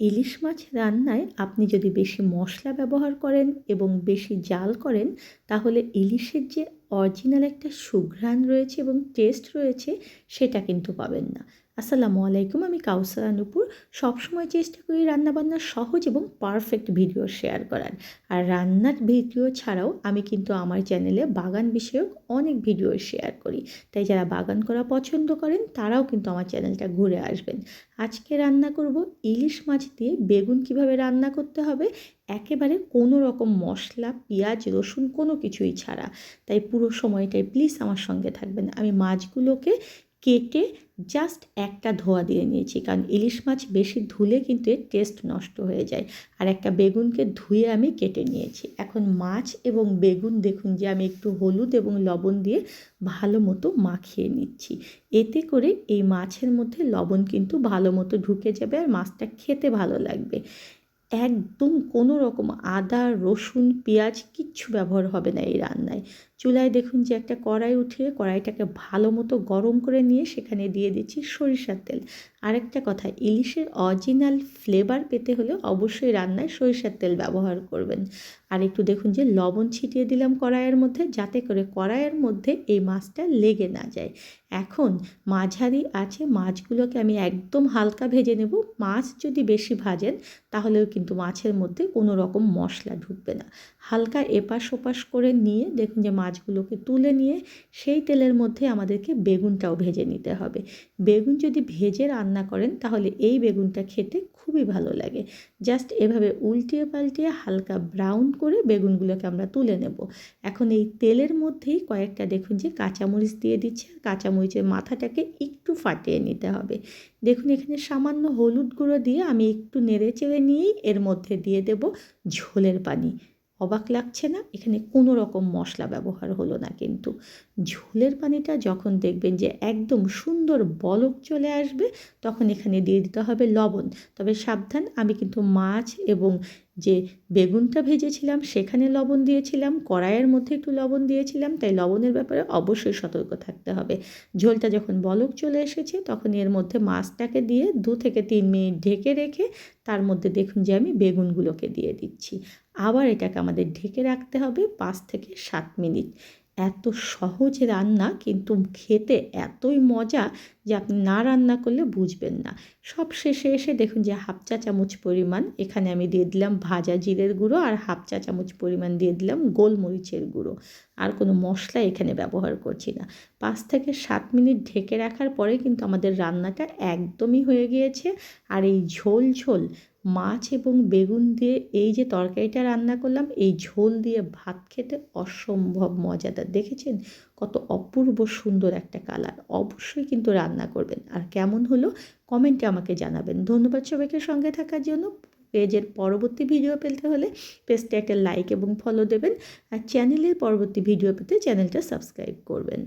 ইলিশ মাছ রান্নায় আপনি যদি বেশি মশলা ব্যবহার করেন এবং বেশি জাল করেন, তাহলে ইলিশের যে অরিজিনাল একটা সুঘ্রাণ রয়েছে এবং টেস্ট রয়েছে, সেটা কিন্তু পাবেন না। আসসালামু আলাইকুম, আমি কাউসারা নুপুর সবসময় চেষ্টা করি রান্নাবান্নার সহজ এবং পারফেক্ট ভিডিও শেয়ার করার। আর রান্নার ভিডিও ছাড়াও আমি কিন্তু আমার চ্যানেলে বাগান বিষয়ক অনেক ভিডিও শেয়ার করি। তাই যারা বাগান করা পছন্দ করেন, তারাও কিন্তু আমার চ্যানেলটা ঘুরে আসবেন। আজকে রান্না করব ইলিশ মাছ দিয়ে বেগুন কীভাবে রান্না করতে হবে, একেবারে কোনো রকম মশলা, পেঁয়াজ, রসুন, কোনো কিছুই ছাড়া। তাই পুরো সময়টাই প্লিজ আমার সঙ্গে থাকবেন। আমি মাছগুলোকে কেটে জাস্ট একটা ধোয়া দিয়ে নিয়েছি। কারণ ইলিশ মাছ বেশি ধুলে কিন্তু এর টেস্ট নষ্ট হয়ে যায়। আর একটা বেগুনকে ধুয়ে আমি কেটে নিয়েছি। এখন মাছ এবং বেগুন দেখুন যে আমি একটু হলুদ এবং লবণ দিয়ে ভালো মতো মাখিয়ে নিচ্ছি। এতে করে এই মাছের মধ্যে লবণ কিন্তু ভালো মতো ঢুকে যাবে আর মাছটা খেতে ভালো লাগবে। একদম কোনো রকম আদা, রসুন, পেঁয়াজ কিচ্ছু ব্যবহার হবে না এই রান্নায়। চুলায় দেখুন যে একটা কড়াই উঠিয়ে কড়াইটাকে ভালো মতো গরম করে নিয়ে সেখানে দিয়ে দিচ্ছি সরিষার তেল। আরেকটা কথা, ইলিশের অরিজিনাল ফ্লেভার পেতে হলে অবশ্যই রান্নায় সরিষার তেল ব্যবহার করবেন। আর একটু দেখুন যে লবণ ছিটিয়ে দিলাম কড়াইয়ের মধ্যে যাতে করে কড়াইয়ের মধ্যে এই মাছটা লেগে না যায়। এখন মাঝারি আছে মাছগুলোকে আমি একদম হালকা ভেজে নেব। মাছ যদি বেশি ভাজেন তাহলেও কিন্তু মাছের মধ্যে কোনো রকম মশলা ঢুকবে না। হালকা এপাশ ওপাশ করে নিয়ে দেখুন যে মাছগুলোকে তুলে নিয়ে সেই তেলের মধ্যে আমাদেরকে বেগুনটাও ভেজে নিতে হবে। বেগুন যদি ভেজে রান্না করেন তাহলে এই বেগুনটা খেতে খুবই ভালো লাগে। জাস্ট এভাবে উল্টিয়ে পাল্টিয়ে হালকা ব্রাউন করে বেগুনগুলোকে আমরা তুলে নেব। এখন এই তেলের মধ্যেই কয়েকটা দেখুন যে কাঁচামরিচ দিয়ে দিচ্ছে কাঁচামরিচের মাথাটাকে একটু ফাটিয়ে নিতে হবে। দেখুন এখানে সামান্য হলুদ গুঁড়ো দিয়ে আমি একটু নেড়ে চেড়ে নিয়েই এর মধ্যে দিয়ে দেব ঝোলের পানি। অবাক লাগছে না? এখানে কোনো রকম মশলা ব্যবহার হলো না কিন্তু। ঝোলের পানিটা যখন দেখবেন যে একদম সুন্দর বলক চলে আসবে, তখন এখানে দিয়ে দিতে হবে লবণ। তবে সাবধান, আমি কিন্তু মাছ এবং যে বেগুনটা ভেজেছিলাম, সেখানে লবণ দিয়েছিলাম, কড়াইয়ের মধ্যে একটু লবণ দিয়েছিলাম, তাই লবণের ব্যাপারে অবশ্যই সতর্ক থাকতে হবে। ঝোলটা যখন বলক চলে এসেছে, তখন এর মধ্যে মাছটাকে দিয়ে দু থেকে তিন মিনিট ঢেকে রেখে, তার মধ্যে দেখুন যে আমি বেগুনগুলোকে দিয়ে দিচ্ছি। আবার এটাকে আমাদের ঢেকে রাখতে হবে পাঁচ থেকে সাত মিনিট। এত সহজ রান্না কিন্তু খেতে এতই মজা যে আপনি না রান্না করলে বুঝবেন না। সব শেষে এসে দেখুন যে হাফ চা চামচ পরিমাণ, এখানে আমি দিয়ে দিলাম ভাজা জিরের গুঁড়ো আর হাফ চা চামচ পরিমাণ দিয়ে দিলাম গোলমরিচের গুঁড়ো। আর কোনো মশলা এখানে ব্যবহার করছি না। পাঁচ থেকে সাত মিনিট ঢেকে রাখার পরে কিন্তু আমাদের রান্নাটা একদমই হয়ে গিয়েছে। আর এই ঝোল ঝোল, মাছ এবং বেগুন দিয়ে এই যে তরকারিটা রান্না করলাম, এই ঝোল দিয়ে ভাত খেতে অসম্ভব মজাদার। দেখেছেন? কত অপূর্ব সুন্দর একটা কালার। অবশ্যই কিন্তু রান্না করবেন। আর কেমন হলো? কমেন্টে আমাকে জানাবেন। ধন্যবাদ সবাইকে সঙ্গে থাকার জন্য। পেজের পরবর্তী ভিডিও পেতে হলে পেজটা একটা লাইক এবং ফলো দেবেন। আর চ্যানেলের পরবর্তী ভিডিও পেতে চ্যানেলটা সাবস্ক্রাইব করবেন।